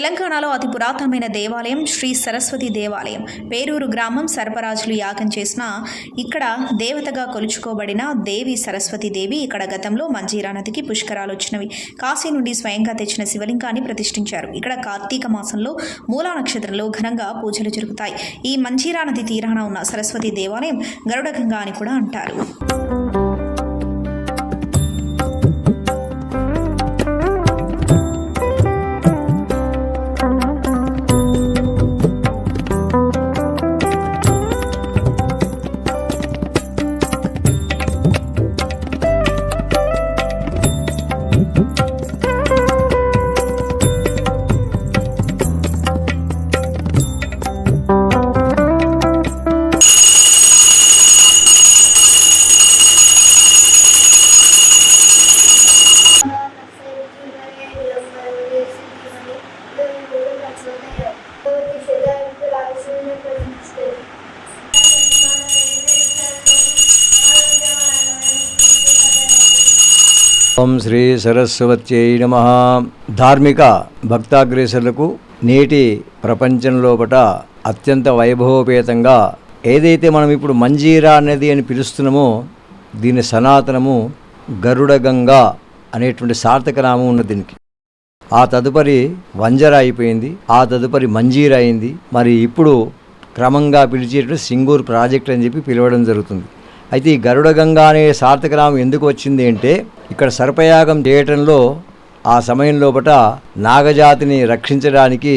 తెలంగాణలో అతి పురాతనమైన దేవాలయం శ్రీ సరస్వతి దేవాలయం. పేరూరు గ్రామం సర్పరాజులు యాగం చేసిన ఇక్కడ దేవతగా కొలుచుకోబడిన దేవి సరస్వతి దేవి ఇక్కడ గతంలో మంజీరా నదికి పుష్కరాలు వచ్చినవి. కాశీ నుండి స్వయంగా తెచ్చిన శివలింగాన్ని ప్రతిష్ఠించారు. ఇక్కడ కార్తీక మాసంలో మూలా నక్షత్రంలో ఘనంగా పూజలు జరుగుతాయి. ఈ మంజీరా నది తీరాన ఉన్న సరస్వతి దేవాలయం గరుడగంగా అని కూడా అంటారు. ఓం శ్రీ సరస్వత్యై నమ. ధార్మిక భక్తాగ్రేసరులకు నేటి ప్రపంచంలోపట అత్యంత వైభవోపేతంగా ఏదైతే మనం ఇప్పుడు మంజీరా అనేది అని పిలుస్తున్నామో దీని సనాతనము గరుడగంగా అనేటువంటి సార్థక నామం ఉన్న దీనికి. ఆ తదుపరి వంజర అయిపోయింది ఆ తదుపరి మంజీర అయింది. మరి ఇప్పుడు క్రమంగా పిలిచేటువంటి సింగూర్ ప్రాజెక్ట్ అని చెప్పి పిలవడం జరుగుతుంది. అయితే ఈ గరుడగంగా అనే సార్థక నామం ఎందుకు వచ్చింది అంటే ఇక్కడ సర్పయాగం చేయటంలో ఆ సమయం లోపట నాగజాతిని రక్షించడానికి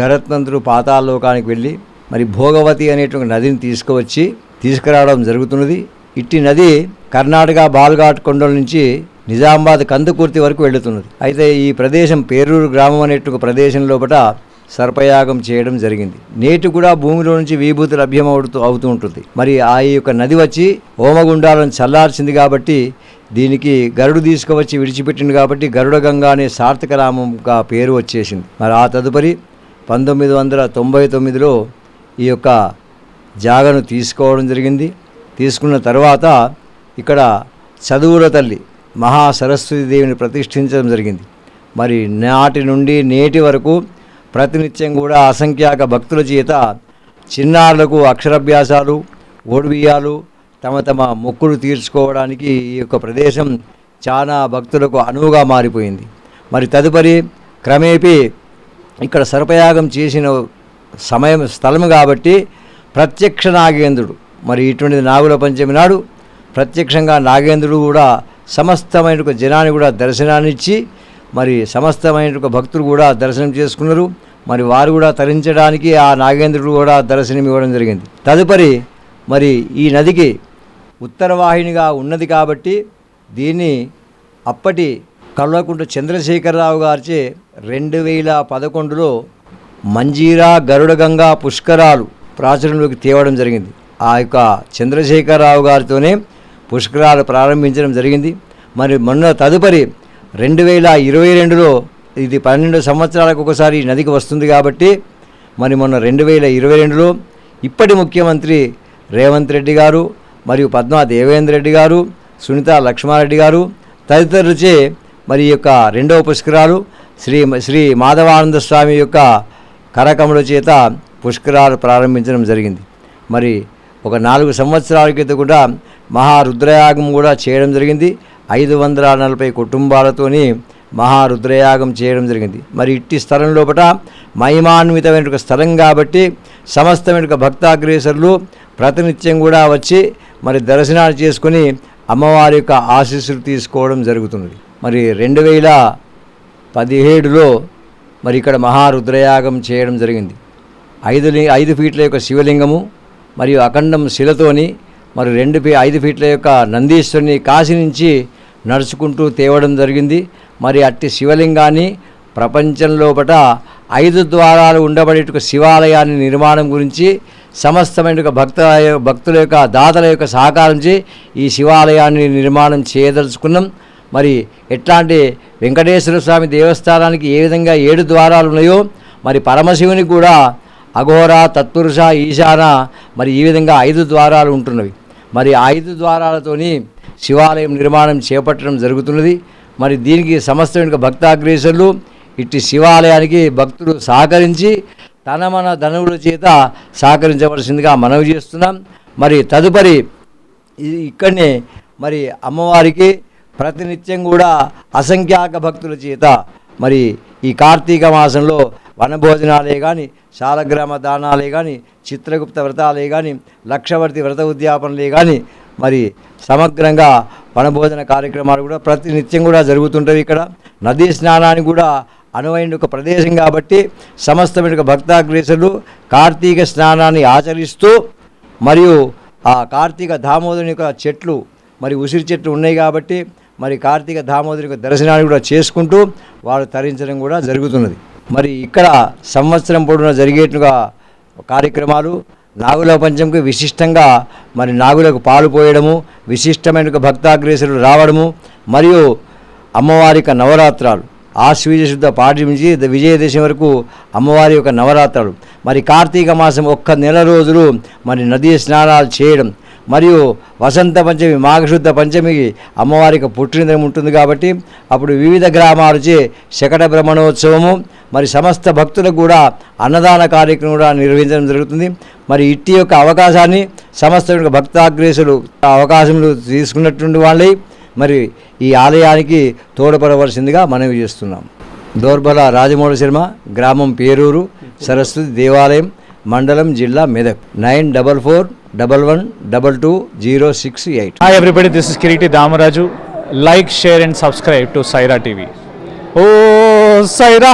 గరత్నంతుడు పాతాళలోకానికి వెళ్ళి మరి భోగవతి అనేటువంటి నదిని తీసుకువచ్చి తీసుకురావడం జరుగుతున్నది. ఇట్టి నది కర్ణాటక బాల్ఘాట్ కొండల నుంచి నిజామాబాద్ కందుకూర్తి వరకు వెళుతున్నది. అయితే ఈ ప్రదేశం పేరూరు గ్రామం అనేటువంటి ప్రదేశం లోపల సర్పయాగం చేయడం జరిగింది. నేటి కూడా భూమిలో నుంచి విభూతి లభ్యం అవుతూ అవుతూ ఉంటుంది. మరి ఆ యొక్క నది వచ్చి హోమగుండాలను చల్లార్చింది కాబట్టి దీనికి గరుడు తీసుకువచ్చి విడిచిపెట్టింది కాబట్టి గరుడగంగా అనే సార్థక నామంగా పేరు వచ్చేసింది. మరి ఆ తదుపరి పంతొమ్మిది వందల తొంభై తొమ్మిదిలో ఈ యొక్క జాగను తీసుకోవడం జరిగింది. తీసుకున్న తర్వాత ఇక్కడ చదువుల తల్లి మహా సరస్వతి దేవిని ప్రతిష్ఠించడం జరిగింది. మరి నాటి నుండి నేటి వరకు ప్రతినిత్యం కూడా అసంఖ్యాక భక్తుల చేత చిన్నారులకు అక్షరాభ్యాసాలు ఓడిబియ్యాలు తమ తమ మొక్కులు తీర్చుకోవడానికి ఈ యొక్క ప్రదేశం చాలా భక్తులకు అనువుగా మారిపోయింది. మరి తదుపరి క్రమేపీ ఇక్కడ సర్పయాగం చేసిన సమయం స్థలం కాబట్టి ప్రత్యక్ష నాగేంద్రుడు మరి ఇటువంటిది నాగుల పంచమి నాడు ప్రత్యక్షంగా నాగేంద్రుడు కూడా సమస్తమైన జనాన్ని కూడా దర్శనాన్నిచ్చి మరి సమస్తమైన ఒక భక్తులు కూడా దర్శనం చేసుకున్నారు. మరి వారు కూడా తరించడానికి ఆ నాగేంద్రుడు కూడా దర్శనం ఇవ్వడం జరిగింది. తదుపరి మరి ఈ నదికి ఉత్తరవాహినిగా ఉన్నది కాబట్టి దీన్ని అప్పటి కల్వకుంట చంద్రశేఖరరావు గారిచే రెండు వేల పదకొండులో మంజీరా గరుడగంగా పుష్కరాలు ప్రాచుర్యంలోకి తేవడం జరిగింది. ఆ యొక్క చంద్రశేఖరరావు గారితోనే పుష్కరాలు ప్రారంభించడం జరిగింది. మరి మొన్న తదుపరి రెండు వేల ఇరవై రెండులో ఇది పన్నెండు సంవత్సరాలకు ఒకసారి నదికి వస్తుంది కాబట్టి మరి మొన్న రెండు వేల ఇరవై రెండులో ఇప్పటి ముఖ్యమంత్రి రేవంత్ రెడ్డి గారు మరియు పద్మా దేవేంద్ర రెడ్డి గారు సునీత లక్ష్మారెడ్డి గారు తదితరులచే మరి యొక్క రెండవ పుష్కరాలు శ్రీ శ్రీ మాధవానంద స్వామి యొక్క కరకముల చేత పుష్కరాలు ప్రారంభించడం జరిగింది. మరి ఒక నాలుగు సంవత్సరాల క్రితం కూడా మహారుద్రయాగం కూడా చేయడం జరిగింది. ఐదు వందల నలభై కుటుంబాలతోని మహారుద్రయాగం చేయడం జరిగింది. మరి ఇట్టి స్థలం లోపల మహిమాన్వితమైన స్థలం కాబట్టి సమస్తమైన వెనుక భక్తాగ్రేసరులు ప్రతినిత్యం కూడా వచ్చి మరి దర్శనాలు చేసుకొని అమ్మవారి యొక్క ఆశీస్సులు తీసుకోవడం జరుగుతున్నది. మరి రెండు వేల పదిహేడులో మరి ఇక్కడ మహారుద్రయాగం చేయడం జరిగింది. ఐదు ఐదు ఫీట్ల యొక్క శివలింగము మరియు అఖండం శిలతోని మరి రెండు ఐదు ఫీట్ల యొక్క నందీశ్వరుని కాశీ నుంచి నడుచుకుంటూ తేవడం జరిగింది. మరి అట్టి శివలింగాన్ని ప్రపంచంలోపట ఐదు ద్వారాలు ఉండబడేట శివాలయాన్ని నిర్మాణం గురించి సమస్తమైన భక్త భక్తుల యొక్క దాతల యొక్క సహకారంచి ఈ శివాలయాన్ని నిర్మాణం చేయదలుచుకున్నాం. మరి ఎట్లాంటి వెంకటేశ్వర స్వామి దేవస్థానానికి ఏ విధంగా ఏడు ద్వారాలు ఉన్నాయో మరి పరమశివునికి కూడా అఘోర తత్పురుష ఈశాన మరి ఈ విధంగా ఐదు ద్వారాలు ఉంటున్నవి. మరి ఐదు ద్వారాలతోని శివాలయం నిర్మాణం చేపట్టడం జరుగుతున్నది. మరి దీనికి సమస్త భక్తాగ్రేసర్లు ఇట్టి శివాలయానికి భక్తులు సహకరించి తన మన ధనువుల చేత సహకరించవలసిందిగా మనవి చేస్తున్నాం. మరి తదుపరి ఇక్కడనే మరి అమ్మవారికి ప్రతినిత్యం కూడా అసంఖ్యాక భక్తుల చేత మరి ఈ కార్తీక మాసంలో వనభోజనాలే కానీ శాలగ్రామ దానాలే కానీ చిత్రగుప్త వ్రతాలే కానీ లక్షవర్తి వ్రత ఉద్యాపనలే కానీ మరి సమగ్రంగా వనభోజన కార్యక్రమాలు కూడా ప్రతినిత్యం కూడా జరుగుతుంటాయి ఇక్కడ. నదీ స్నానానికి కూడా అనువైన ఒక ప్రదేశం కాబట్టి సమస్తమైన భక్తాగ్రేసులు కార్తీక స్నానాన్ని ఆచరిస్తూ మరియు ఆ కార్తీక దామోదరుని యొక్క చెట్లు మరి ఉసిరి చెట్లు ఉన్నాయి కాబట్టి మరి కార్తీక దామోదరుని యొక్క దర్శనాన్ని కూడా చేసుకుంటూ వారు తరించడం కూడా జరుగుతున్నది. మరి ఇక్కడ సంవత్సరం పొడవునా జరిగేట్టుగా కార్యక్రమాలు నాగుల పంచంకి విశిష్టంగా మరి నాగులకు పాలు పోయడము విశిష్టమైన ఒక భక్తాగ్రేసులు రావడము మరియు అమ్మవారి యొక్క నవరాత్రాలు. ఆశ్వీజ శుద్ధ పాడ్యం నుంచి ద- విజయదశమి వరకు అమ్మవారి యొక్క నవరాత్రాలు. మరి కార్తీక మాసం ఒక్క నెల రోజులు మరి నదీ స్నానాలు చేయడం మరియు వసంత పంచమి మాఘశుద్ధ పంచమికి అమ్మవారికి పుట్టినదినం ఉంటుంది కాబట్టి అప్పుడు వివిధ గ్రామాలచే శకట భ్రమణోత్సవము మరి సమస్త భక్తులకు కూడా అన్నదాన కార్యక్రమం కూడా నిర్వహించడం జరుగుతుంది. మరి ఇట్టి యొక్క అవకాశాన్ని సమస్త యొక్క భక్తాగ్రేసులు అవకాశములు తీసుకున్నటువంటి వాళ్ళై. మరి ఈ ఆలయానికి తోడ్పడవలసిందిగా మనవి చేస్తున్నాం. దోర్బల రాజమౌళి శర్మ గ్రామం పేరూరు సరస్వతి దేవాలయం. మండలం జిల్లా Medak. Nine double four double one double two zero six eight. Hi everybody this is Kireeti Damaraju like share and subscribe to Saira TV oh Saira